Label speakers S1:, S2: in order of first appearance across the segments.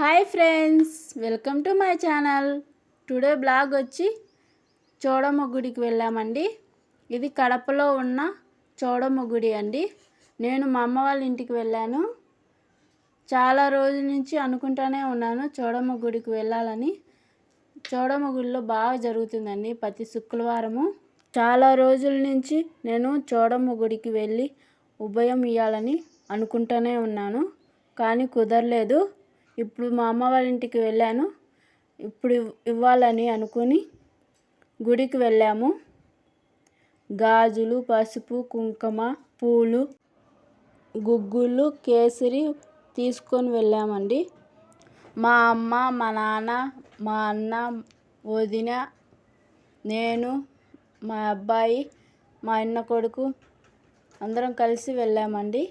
S1: Hi friends welcome to my channel. Today blog వచ్చి చోడమ్మ గుడికి వెళ్ళామండి. ఇది కడపలో ఉన్న చోడమ్మ గుడి అండి. నేను మా అమ్మ వాళ్ళ ఇంటికి వెళ్ళాను. చాలా రోజుల నుంచి అనుకుంటానే ఉన్నాను చోడమ్మ గుడికి వెళ్ళాలని. చోడమ్మ గుడిలో బాగా జరుగుతుందండి ప్రతి శుక్రవారము. చాలా రోజుల నుంచి నేను చోడమ్మ గుడికి వెళ్ళి ఉభయం ఇవ్వాలని అనుకుంటూనే ఉన్నాను. కానీ కుదరలేదు. ఇప్పుడు మా అమ్మ వాళ్ళ ఇంటికి వెళ్ళాను. ఇప్పుడు ఇవ్వాలని అనుకుని గుడికి వెళ్ళాము. గాజులు పసుపు కుంకుమ పూలు గుగ్గులు కేసరి తీసుకొని వెళ్ళామండి. మా అమ్మ మా నాన్న మా అన్న వదిన నేను మా అబ్బాయి మా అన్న కొడుకు అందరం కలిసి వెళ్ళామండి.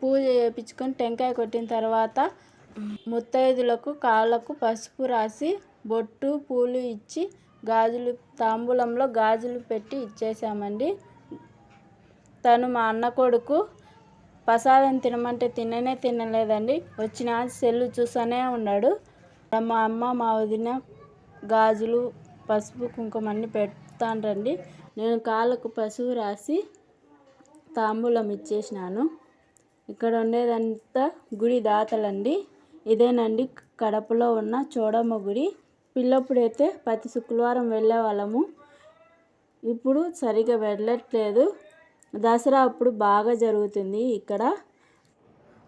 S1: పూజ చేయించుకొని టెంకాయ కొట్టిన తర్వాత ముత్తైదులకు కాళ్ళకు పసుపు రాసి బొట్టు పూలు ఇచ్చి గాజులు తాంబూలంలో గాజులు పెట్టి ఇచ్చేసామండి తను మా అన్న కొడుకు ప్రసాదం తినమంటే తిననే తినలేదండి. వచ్చిన సెల్లు చూస్తూనే ఉన్నాడు. మా అమ్మ మా వదిన గాజులు పసుపు కుంకుమ అన్ని పెడతాండ్రండి. నేను కాళ్ళకు పసుపు రాసి తాంబూలం ఇచ్చేసినాను. ఇక్కడ ఉండేదంతా గుడి దాతలండి. ఇదేనండి కడపలో ఉన్న చోడమ్మ గుడి పిల్లప్పుడైతే ప్రతి శుక్రవారం వెళ్ళేవాళ్ళము. ఇప్పుడు సరిగా వెళ్ళట్లేదు. దసరా అప్పుడు బాగా జరుగుతుంది ఇక్కడ.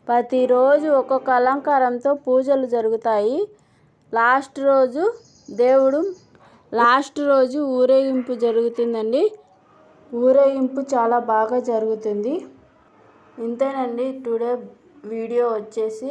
S1: ప్రతిరోజు ఒక్కొక్క అలంకారంతో పూజలు జరుగుతాయి. లాస్ట్ రోజు దేవుడు లాస్ట్ రోజు ఊరేగింపు జరుగుతుందండి. ఊరేగింపు చాలా బాగా జరుగుతుంది. ఇంతేనండి టుడే వీడియో వచ్చేసి.